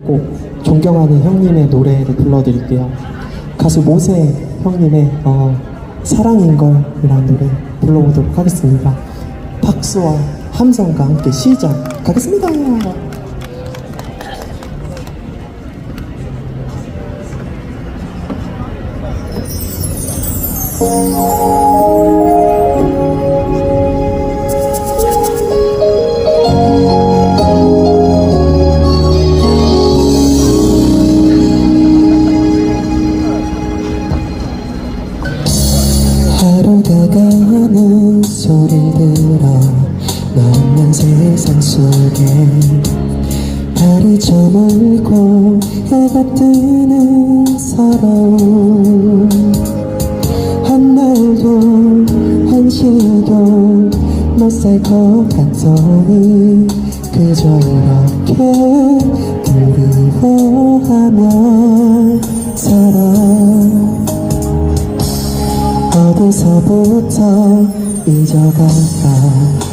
꼭 존경하는 형님의 노래를 불러드릴게요. 가수 모세 형님의 어, 사랑인 걸이라는 노래 불러보도록 하겠습니다. 박수와 함성과 함께 시작하겠습니다. 속에 달이 저물고 해가 뜨는 서러움 한 날도 한 시도 못 살 것 같더니 그저 이렇게 그리워하며 살아 어디서부터 잊어갈까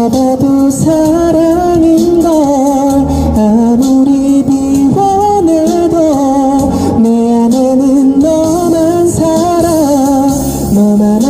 걸 지워봐도 사랑인 걸 아무리 비워내도 내 안에는 너만 살아. 너만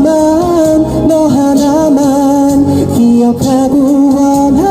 하나만 너 하나만 기억하고 원하